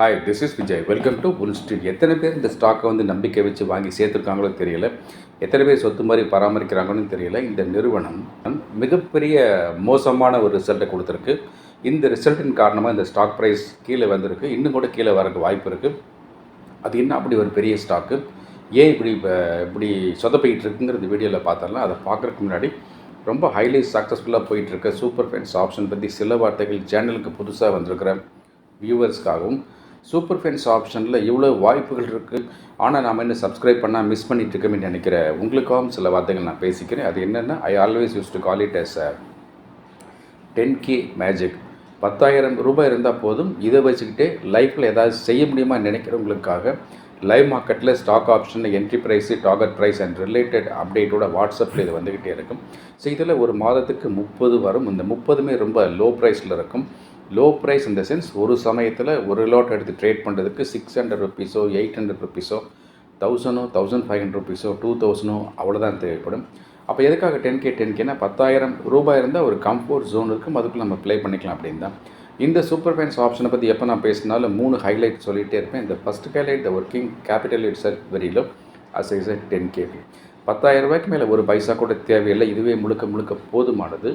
Hi this is Vijay welcome to Bull Street எத்தனை பேர் இந்த ஸ்டாக்கை வந்து நம்பிக்கை வச்சு வாங்கி சேர்த்துருக்காங்களோ தெரியல. எத்தனை பேர் சொத்து மாதிரி பராமரிக்கிறாங்கன்னு தெரியல. இந்த நிறுவனம் மிகப்பெரிய மோசமான ஒரு ரிசல்ட்டை கொடுத்துருக்கு. இந்த ரிசல்ட்டின் காரணமாக இந்த ஸ்டாக் ப்ரைஸ் கீழே வந்திருக்கு. இன்னும் கூட கீழே வரக்கு வாய்ப்பு இருக்குது அது என்ன அப்படி ஒரு பெரிய ஸ்டாக்கு ஏன் இப்படி இப்படி சொதப்பிக்கிட்டு இருக்குங்கிற இந்த வீடியோவில் பார்த்தோம்னா அதை பார்க்குறதுக்கு முன்னாடி ரொம்ப ஹைலி சக்ஸஸ்ஃபுல்லாக போயிட்டுருக்க சூப்பர் ஃபைன்ஸ் ஆப்ஷன் பற்றி சில வார்த்தைகள் சேனலுக்கு புதுசாக வந்திருக்கிற வியூவர்ஸ்க்காகவும் சூப்பர் ஃபென்ஸ் ஆப்ஷனில் இவ்வளோ வாய்ப்புகள் இருக்குது ஆனால் நாம் என்ன சப்ஸ்கிரைப் பண்ணால் மிஸ் பண்ணிட்டு இருக்கோம்னு நினைக்கிற உங்களுக்காகவும் சில வார்த்தைகள் நான் பேசிக்கிறேன். அது என்னென்னா I always use to call it as ten K magic பத்தாயிரம் ரூபாய் இருந்தால் போதும். இதை வச்சுக்கிட்டே லைஃப்பில் ஏதாவது செய்ய முடியுமா நினைக்கிறவங்களுக்காக லைவ் மார்க்கெட்டில் stock option entry price target price and related அப்டேட்டோட வாட்ஸ்அப்பில் இது வந்துக்கிட்டே இருக்கும். ஸோ இதில் ஒரு மாதத்துக்கு முப்பது வரும். இந்த முப்பதுமே ரொம்ப லோ ப்ரைஸில் இருக்கும். லோ ப்ரைஸ் இந்த சென்ஸ் ஒரு சமயத்தில் ஒரு லாட் எடுத்து ட்ரேட் பண்ணுறதுக்கு சிக்ஸ் ஹண்ட்ரட் ருபீஸோ எயிட் ஹண்ட்ரட் ருபீஸோ தௌசண்டோ தௌசண்ட் ஃபைவ் ஹண்ட்ரட் ருபீஸோ டூ தௌசண்டோ அவ்வளோதான் தேவைப்படும். அப்போ எதுக்காக டென் கே டென் கேனா பத்தாயிரம் ரூபாய் இருந்தால் ஒரு கம்ஃபோர்ட் ஜோன் இருக்கும் அதுக்குள்ளே நம்ம ப்ளே பண்ணிக்கலாம் அப்படின்னு தான். இந்த சூப்பர் ஃபைன்ஸ் ஆப்ஷனை பற்றி எப்போ நான் பேசினாலும் மூணு ஹைலைட் சொல்லிகிட்டே இருப்பேன். இந்த first highlight the working capital it's very low as is ten KB பத்தாயிரம் ரூபாய்க்கு மேலே ஒரு பைசா கூட தேவையில்லை இதுவே முழுக்க முழுக்க போதுமானது.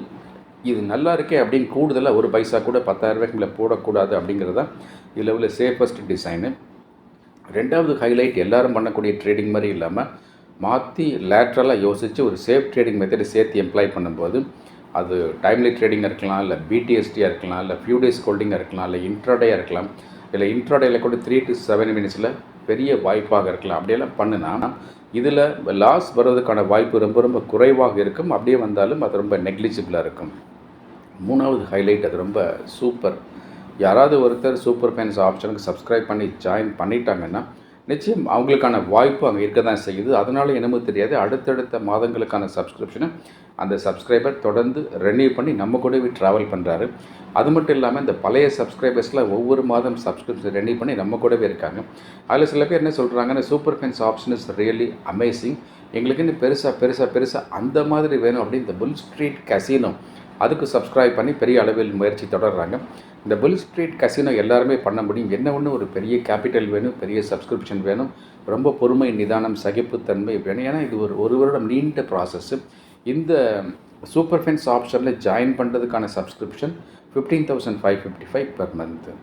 இது நல்லா இருக்கே அப்படின்னு கூடுதலாக ஒரு பைசா கூட பத்தாயிரரூபாய்க்கு மேலே போடக்கூடாது அப்படிங்கிறது தான் இதில் உள்ள சேஃபஸ்ட் டிசைனு ரெண்டாவது ஹைலைட் எல்லாரும் பண்ணக்கூடிய ட்ரேடிங் மாதிரி இல்லாமல் மாற்றி லேட்ரலாக யோசித்து ஒரு சேஃப் ட்ரேடிங் மெத்தடை சேர்த்து எம்ப்ளாய் பண்ணும்போது அது டைம்லி ட்ரேடிங்காக இருக்கலாம் இல்லை பிடிஎஸ்டியாக இருக்கலாம் இல்லை ஃபியூ டேஸ் ஹோல்டிங்காக இருக்கலாம் இல்லை இன்ட்ராடேயாக இருக்கலாம் இல்லை இன்ட்ராடேயில் கூட த்ரீ டு செவன் மினிட்ஸில் பெரிய வாய்ப்பாக இருக்கலாம். அப்படியெல்லாம் பண்ணுனா இதில் லாஸ் வர்றதுக்கான வாய்ப்பு ரொம்ப ரொம்ப குறைவாக இருக்கும். அப்படியே வந்தாலும் அது ரொம்ப நெக்லிஜிபிளாக இருக்கும். மூணாவது ஹைலைட் அது ரொம்ப சூப்பர் யாராவது ஒருத்தர் சூப்பர் ஃபேன்ஸ் ஆப்ஷனுக்கு சப்ஸ்கிரைப் பண்ணி ஜாயின் பண்ணிட்டாங்கன்னா நிச்சயம் அவங்களுக்கான வாய்ப்பு அங்கே இருக்க தான் செய்யுது. அதனால் என்னமோ தெரியாது. அடுத்தடுத்த மாதங்களுக்கான சப்ஸ்கிரிப்ஷனை அந்த சப்ஸ்கிரைபர் தொடர்ந்து ரெனியூ பண்ணி நம்ம கூடவே ட்ராவல் பண்ணுறாரு அது மட்டும் இல்லாமல் இந்த பழைய சப்ஸ்கிரைபர்ஸில் ஒவ்வொரு மாதம் சப்ஸ்கிரிப்ஷன் ரெனியூ பண்ணி நம்ம கூடவே இருக்காங்க. அதில் சில பேர் என்ன சொல்கிறாங்கன்னா super fans option is really amazing எங்களுக்கு இன்னும் பெருசாக பெருசாக பெருசாக அந்த மாதிரி வேணும் அப்படின்னு இந்த புல் ஸ்ட்ரீட் கசினோ அதுக்கு சப்ஸ்கிரைப் பண்ணி பெரிய அளவில் முயற்சி தொடர்கிறாங்க இந்த பில் ஸ்ட்ரீட் கசினோ எல்லாருமே பண்ண முடியும். என்ன ஒன்று ஒரு பெரிய கேபிட்டல் வேணும் பெரிய சப்ஸ்கிரிப்ஷன் வேணும். ரொம்ப பொறுமை நிதானம் சகிப்புத்தன்மை வேணும். ஏன்னா இது ஒரு ஒரு வருடம் நீண்ட ப்ராசஸ்ஸு இந்த சூப்பர் ஃபென்ஸ் ஆப்ஷனில் ஜாயின் பண்ணுறதுக்கான subscription fifteen thousand five fifty five per month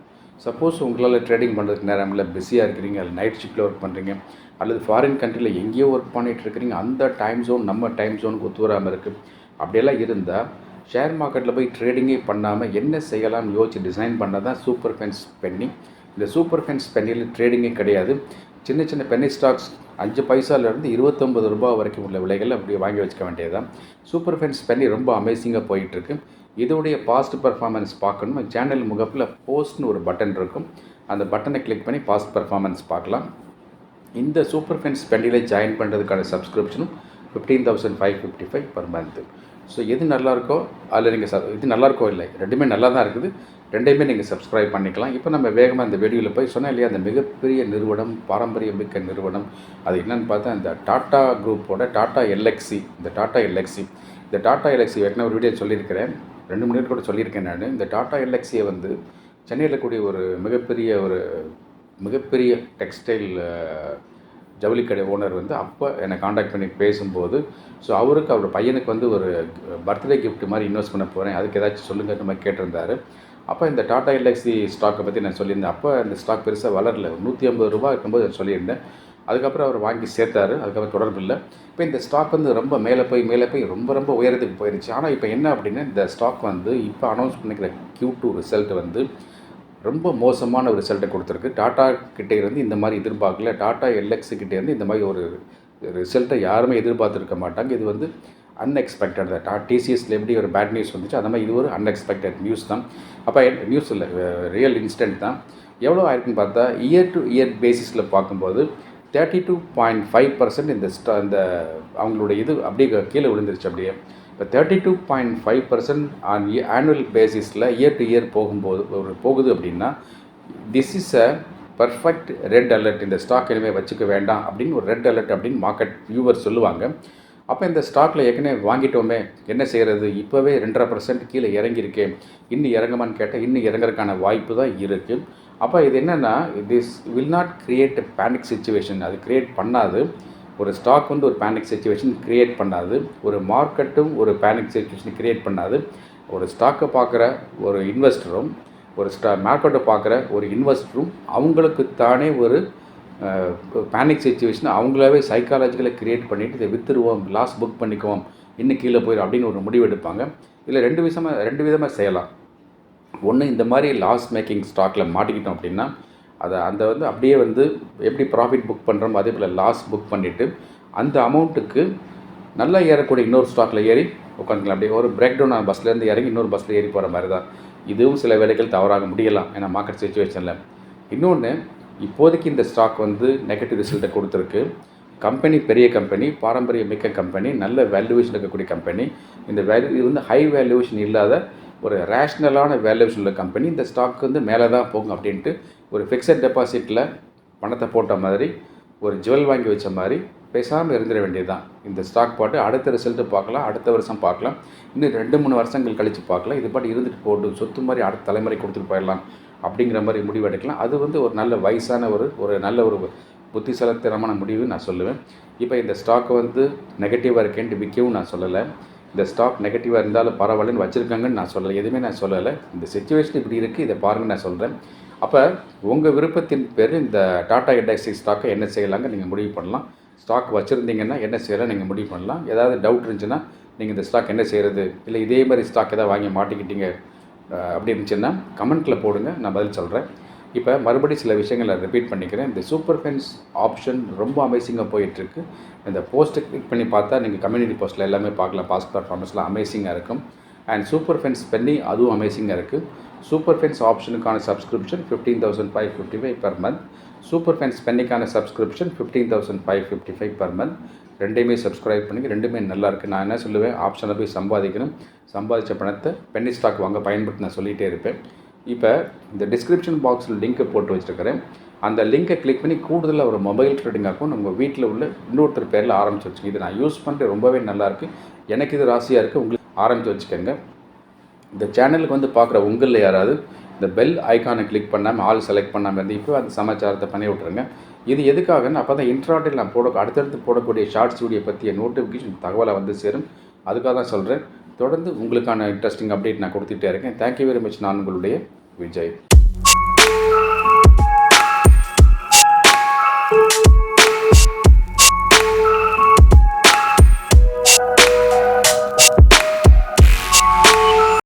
suppose உங்களால் ட்ரேடிங் பண்ணுறதுக்கு நேரம் இல்லை பிஸியாக இருக்கிறீங்க அல்லது நைட் ஷிஃப்ட்டில் ஒர்க் பண்ணுறீங்க அல்லது ஃபாரின் கண்ட்ரியில் எங்கேயோ ஒர்க் பண்ணிகிட்டு இருக்கிறீங்க அந்த டைம் ஜோன் நம்ம டைம் ஜோனுக்கு ஒத்து வராமல் இருக்குது அப்படியெல்லாம் இருந்தால் ஷேர் மார்க்கெட்டில் போய் ட்ரேடிங்கே பண்ணாமல் என்ன செய்யலாம்னு யோசிச்சு டிசைன் பண்ணால் தான் சூப்பர் ஃபென்ஸ் பென்னி இந்த சூப்பர் ஃபென்ஸ் பென்னியில் ட்ரேடிங்கே கிடையாது. சின்ன சின்ன பென்னி ஸ்டாக்ஸ் அஞ்சு பைசாலேருந்து இருபத்தொம்பது ரூபாய் வரைக்கும் உள்ள விலைகள் அப்படியே வாங்கி வச்சுக்க வேண்டியது தான் சூப்பர் ஃபென்ஸ் பென்னி ரொம்ப அமேசிங்காக போயிட்டுருக்கு. இதோடைய பாஸ்ட் பர்ஃபார்மன்ஸ் பார்க்கணும். சேனல் முகப்பில் போஸ்ட்னு ஒரு பட்டன் இருக்கும். அந்த பட்டனை கிளிக் பண்ணி பாஸ்ட் பர்ஃபார்மன்ஸ் பார்க்கலாம். இந்த சூப்பர் ஃபென்ஸ் பெண்டியில் ஜாயின் பண்ணுறதுக்கான சப்ஸ்கிரிப்ஷனும் fifteen thousand five fifty five per month so எது நல்லாயிருக்கோ அதில் நீங்கள் ச இது நல்லாயிருக்கோ இல்லை ரெண்டுமே நல்லா தான் இருக்குது. ரெண்டையுமே நீங்கள் சப்ஸ்கிரைப் பண்ணிக்கலாம். இப்போ நம்ம வேகமாக இந்த வீடியோவில் போய் சொன்னேன் இல்லையா அந்த மிகப்பெரிய நிறுவனம் பாரம்பரிய மிக்க நிறுவனம். அது என்னென்னு பார்த்தா இந்த டாட்டா குரூப்போட டாட்டா எல்எக்ஸி இந்த டாட்டா எல்எக்ஸி இந்த டாட்டா எல்எக்ஸி ஏற்கனவே ஒரு வீடியோ சொல்லியிருக்கிறேன். ரெண்டு மணி நேரம் கூட சொல்லியிருக்கேன் நான். இந்த டாட்டா எல்எக்ஸியை வந்து சென்னையில் கூடிய ஒரு மிகப்பெரிய ஒரு மிகப்பெரிய டெக்ஸ்டைல் ஜவுளிக்கடை ஓனர் வந்து அப்போ என்னை காண்டாக்ட் பண்ணி பேசும்போது ஸோ அவருக்கு அவர் பையனுக்கு வந்து ஒரு பர்த்டே கிஃப்ட் மாதிரி இன்வெஸ்ட் பண்ண போகிறேன் அதுக்கு ஏதாச்சும் சொல்லுங்கன்ற மாதிரி கேட்டிருந்தாரு. அப்போ இந்த டாடா எல்எக்ஸி ஸ்டாக்கை பற்றி நான் சொல்லியிருந்தேன். அப்போ இந்த ஸ்டாக் பெருசாக வளரல. நூற்றி ஐம்பது ரூபா இருக்கும்போது நான் சொல்லியிருந்தேன். அதுக்கப்புறம் அவர் வாங்கி சேர்த்தாரு. அதுக்கப்புறம் தொடர்பு இல்லை. இப்போ இந்த ஸ்டாக் வந்து ரொம்ப மேலே போய் மேலே போய் ரொம்ப ரொம்ப உயரத்துக்கு போயிடுச்சு ஆனால் இப்போ என்ன அப்படின்னா இந்த ஸ்டாக் வந்து இப்போ அனௌன்ஸ் பண்ணிக்கிற கியூ டூ ரிசல்ட் வந்து ரொம்ப மோசமான ஒரு ரிசல்ட்டை கொடுத்துருக்கு. டாட்டா கிட்டே இருந்து இந்த மாதிரி எதிர்பார்க்கல. டாட்டா எல்எக்ஸு கிட்டே இருந்து இந்த மாதிரி ஒரு ரிசல்ட்டை யாருமே எதிர்பார்த்துருக்க மாட்டாங்க. இது வந்து அன்எக்ஸ்பெக்டட் தான். டா டிசிஎஸ்ல எப்படி ஒரு பேட் நியூஸ் வந்துச்சு அந்த மாதிரி இது ஒரு அன்எக்ஸ்பெக்டட் நியூஸ் தான். அப்போ நியூஸ் இல்லை ரியல் இன்ஸ்டன்ட் தான். எவ்வளோ ஆயிருக்குன்னு பார்த்தா இயர் டு இயர் பேசிஸில் பார்க்கும்போது thirty two point five percent இந்த ஸ்டா இந்த அவங்களுடைய இது அப்படியே கீழே விழுந்துருச்சு அப்படியே. இப்போ thirty two point five percent on annual பேசிஸில் இயர் டு இயர் போகும்போது போகுது அப்படின்னா this is a perfect red alert இந்த ஸ்டாக் இனிமேல் வச்சுக்க வேண்டாம் அப்படின்னு ஒரு ரெட் அலர்ட் அப்படின்னு மார்க்கெட் வியூவர் சொல்லுவாங்க. அப்போ இந்த ஸ்டாக்கில் ஏற்கனவே வாங்கிட்டோமே என்ன செய்கிறது இப்போவே ரெண்டரை பர்சன்ட் கீழே இறங்கியிருக்கேன் இன்னும் இறங்குமான்னு கேட்டால் இன்னும் இறங்குறதுக்கான வாய்ப்பு தான் இருக்குது அப்போ இது என்னென்னா this will not create panic situation அது கிரியேட் பண்ணாது. ஒரு ஸ்டாக் வந்து ஒரு பேனிக் சுச்சுவேஷன் க்ரியேட் பண்ணாது. ஒரு மார்க்கெட்டும் ஒரு பேனிக் சுச்சுவேஷன் கிரியேட் பண்ணாது. ஒரு ஸ்டாக்கை பார்க்குற ஒரு இன்வெஸ்டரும் ஒரு ஸ்டா மார்க்கெட்டை பார்க்குற ஒரு இன்வெஸ்டரும் அவங்களுக்கு தானே ஒரு பேனிக் சுச்சுவேஷன் அவங்களாவே சைக்காலஜிக்கலாக கிரியேட் பண்ணிவிட்டு இதை விற்றுருவோம் லாஸ் புக் பண்ணிக்குவோம் இன்னும் கீழே போயிடும் அப்படின்னு ஒரு முடிவு எடுப்பாங்க. இதில் ரெண்டு விதமாக ரெண்டு விதமாக செய்யலாம். ஒன்று இந்த மாதிரி லாஸ் மேக்கிங் ஸ்டாக்கில் மாட்டிக்கிட்டோம் அப்படின்னா அதை அந்த வந்து அப்படியே வந்து எப்படி ப்ராஃபிட் புக் பண்ணுறோமோ அதே போல் லாஸ் புக் பண்ணிவிட்டு அந்த அமௌண்ட்டுக்கு நல்லா ஏறக்கூடிய இன்னொரு ஸ்டாக்கில் ஏறி உட்காந்துக்கலாம். அப்படியே ஒரு பிரேக் டவுன் ஆன பஸ்லேருந்து இறங்கி இன்னொரு பஸ்ஸில் ஏறி போகிற மாதிரி தான். இதுவும் சில வேலைகள் தவறாக முடியலாம். ஏன்னா மார்க்கெட் சுச்சுவேஷனில் இன்னொன்று இப்போதைக்கு இந்த ஸ்டாக் வந்து நெகட்டிவ் ரிசல்ட்டை கொடுத்துருக்கு. கம்பெனி பெரிய கம்பெனி பாரம்பரிய மிக்க கம்பெனி நல்ல வேல்யூவேஷன் இருக்கக்கூடிய கம்பெனி இந்த வேல்யூ இது வந்து ஹை வேல்யூவேஷன் இல்லாத ஒரு ரேஷ்னலான வேல்யூவேஷன் உள்ள கம்பெனி இந்த ஸ்டாக் வந்து மேலே தான் போகும் அப்படின்ட்டு ஒரு ஃபிக்ஸட் டெபாசிட்டில் பணத்தை போட்ட மாதிரி ஒரு ஜுவல் வாங்கி வச்ச மாதிரி பேசாமல் இருந்துட வேண்டியது தான் இந்த ஸ்டாக் பாட்டு அடுத்த ரிசல்ட்டு பார்க்கலாம் அடுத்த வருஷம் பார்க்கலாம். இன்னும் ரெண்டு மூணு வருஷங்கள் கழித்து பார்க்கலாம். இது பாட்டு இருந்துட்டு போட்டு சொத்து மாதிரி அடுத்த தலைமுறை கொடுத்துட்டு போயிடலாம் அப்படிங்கிற மாதிரி முடிவு எடுக்கலாம். அது வந்து ஒரு நல்ல வயசான ஒரு ஒரு நல்ல ஒரு புத்திசலத்தனமான முடிவு நான் சொல்லுவேன். இப்போ இந்த ஸ்டாக்கை வந்து நெகட்டிவாக இருக்கேன்ட்டு விற்கவும் நான் சொல்லலை. இந்த ஸ்டாக் நெகட்டிவாக இருந்தாலும் பரவாயில்லன்னு வச்சுருக்காங்கன்னு நான் சொல்லலை. எதுவுமே நான் சொல்லலை. இந்த சுச்சுவேஷன் இப்படி இருக்குது இதை பாருங்கள் நான் சொல்கிறேன் அப்போ உங்கள் விருப்பத்தின் பேர் இந்த டாடா இண்டஸ்ட்ரி ஸ்டாக்கை என்ன செய்யலாங்க நீங்கள் முடிவு பண்ணலாம். ஸ்டாக் வச்சுருந்தீங்கன்னா என்ன செய்யலாம் நீங்கள் முடிவு பண்ணலாம். ஏதாவது டவுட் இருந்துச்சுன்னா நீங்கள் இந்த ஸ்டாக் என்ன செய்கிறது இல்லை இதே மாதிரி ஸ்டாக் எதாவது வாங்கி மாட்டிக்கிட்டீங்க அப்படி இருந்துச்சுன்னா கமெண்ட்டில் போடுங்க. நான் பதில் சொல்கிறேன் இப்போ மறுபடியும் சில விஷயங்களை ரிப்பீட் பண்ணிக்கிறேன். இந்த சூப்பர் ஃபென்ஸ் ஆப்ஷன் ரொம்ப அமேசிங்காக போயிட்டுருக்கு. இந்த போஸ்ட்டை கிளிக் பண்ணி பார்த்தா நீங்கள் கம்யூனிட்டி போஸ்ட்டில் எல்லாமே பார்க்கலாம். பாஸ் பர்ஃபார்மன்ஸ்லாம் அமேசிங்காக இருக்கும். அண்ட் சூப்பர் ஃபென்ஸ் பண்ணி அதுவும் அமேசிங்காக இருக்குது super fans ஆப்ஷனுக்கான subscription fifteen thousand five fifty five per month super fans பென்னிக்கான subscription fifteen thousand five fifty five per month ரெண்டுமே சப்ஸ்கிரைப் பண்ணி ரெண்டுமே நல்லா இருக்குது நான் என்ன சொல்லுவேன்? ஆப்ஷனில் போய் சம்பாதிக்கணும். சம்பாதிச்ச பணத்தை பென்னி ஸ்டாக் வாங்க பயன்படுத்தி நான் சொல்லிகிட்டே இருப்பேன். இப்போ இந்த டிஸ்கிரிப்ஷன் பாக்ஸில் லிங்க்கை போட்டு வச்சுருக்கிறேன். அந்த லிங்கை கிளிக் பண்ணி கூடுதலாக ஒரு மொபைல் ட்ரேடிங் அக்கௌண்ட் உங்கள் வீட்டில் உள்ள இன்னொருத்தர் பேரில் ஆரம்பிச்சு வச்சுங்க இது நான் யூஸ் பண்ணுறது ரொம்பவே நல்லாயிருக்கு எனக்கு இது ராசியாக இருக்குது உங்களுக்கு ஆரம்பித்து வச்சுக்கோங்க. இந்த சேனலுக்கு வந்து பார்க்குற உங்களில் யாராவது இந்த பெல் ஐக்கானை கிளிக் பண்ணாமல் ஆள் செலக்ட் பண்ணாமல் இருந்து இப்போ அந்த சமாச்சாரத்தை பண்ணி விட்ருங்க இது எதுக்காகன்னு அப்போ தான் இன்ட்ராட்டில் நான் போட அடுத்தடுத்து போடக்கூடிய ஷார்ட்ஸ் வீடியோ பற்றிய நோட்டிஃபிகேஷன் தகவலை வந்து சேரும். அதுக்காக தான் சொல்கிறேன் தொடர்ந்து உங்களுக்கான இன்ட்ரெஸ்டிங் அப்டேட் நான் கொடுத்துட்டே இருக்கேன். தேங்க்யூ வெரி மச் நான் உங்களுடைய விஜய்.